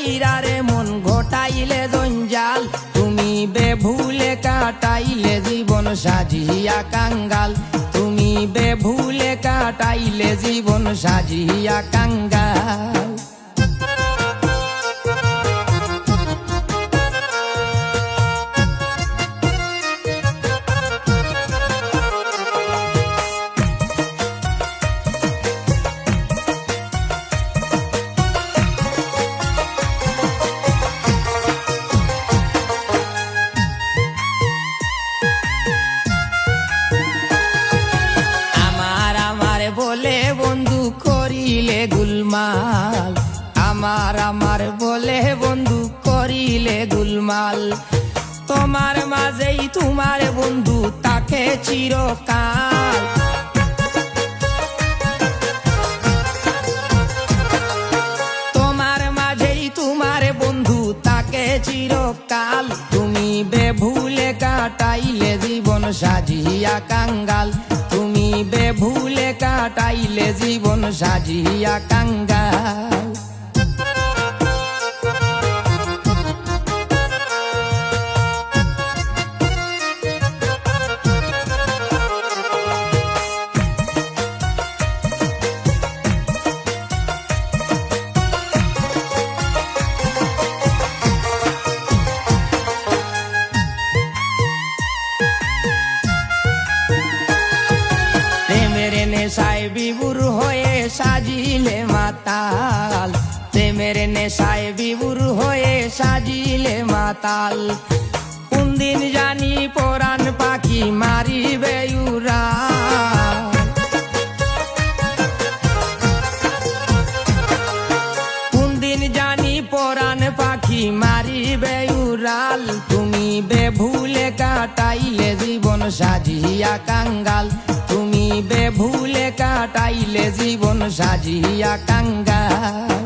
ফইরারে মন ঘটাইলে জঞ্জাল তুমি বেভুলে কাটাইলে জীবন সাজিয়া কাঙ্গাল। তুমি বেভুলে কাটাইলে জীবন সাজিয়া কাঙ্গাল। বলে বন্ধু করিলে গুলমাল। আমার আমার বলে বন্ধু করিলে গুলমাল। তোমার মাঝেই তোমার বন্ধু, তাকে চিরকাল। তোমার মাঝেই তোমার বন্ধু, তাকে চিরকাল। তুমি বেভুলে কাটাইলে জীবন সাজিয়া কাঙ্গাল। তুমি বেভুলে কাটাইলে জীবন সাজিয়া কাঙ্গাল। নেশায় বিবুর হয়ে সাজিলে মাতাল। প্রেমের নেশায় বিবুর হয়ে সাজিলে মাতাল। কোন দিন জানি পরাণ পাখি মারিবে উড়া। কোন দিন জানি পরাণ পাখি মারিবে উড়াল। তুমি বেভুলে কাটাইলে জীবন সাজিয়া কাঙ্গাল। তুমি বেভুলে কাটাইলে জীবন সাজিয়া কাঙ্গাল।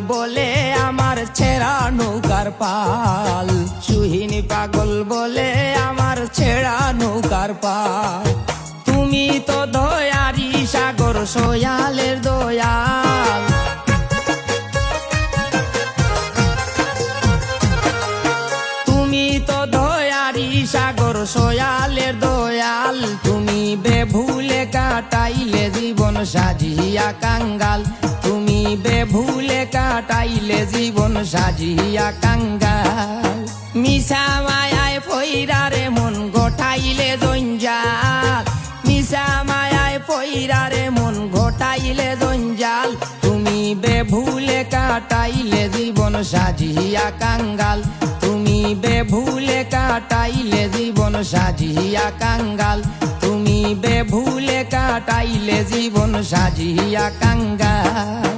বলে আমার ছেঁড়া নৌকার পাল। সুহিনী পাগল বলে আমার ছেঁড়া নৌকার পাল। তুমি তো দয়ারি সাগর সোয়ালের দয়াল। তুমি তো দয়ারি সাগর সোয়ালের দয়াল। তুমি বেভুলে কাটাইলে জীবন সাজিয়া কাঙ্গাল। কাটাইলে জীবন সাজিয়া কাঙ্গাল মিশা মায়ায় ফইরারে মন গোটাইলে জঞ্জাল মিশা মায়ায় ফইরারে মন ঘটাইলে জঞ্জাল তুমি বেভুলে কাটাইলে জীবন সাজিয়া কাঙ্গাল তুমি বেভুলে কাটাইলে জীবন সাজিয়া কাঙ্গাল তুমি বেভুলে কাটাইলে জীবন সাজিয়া কাঙ্গাল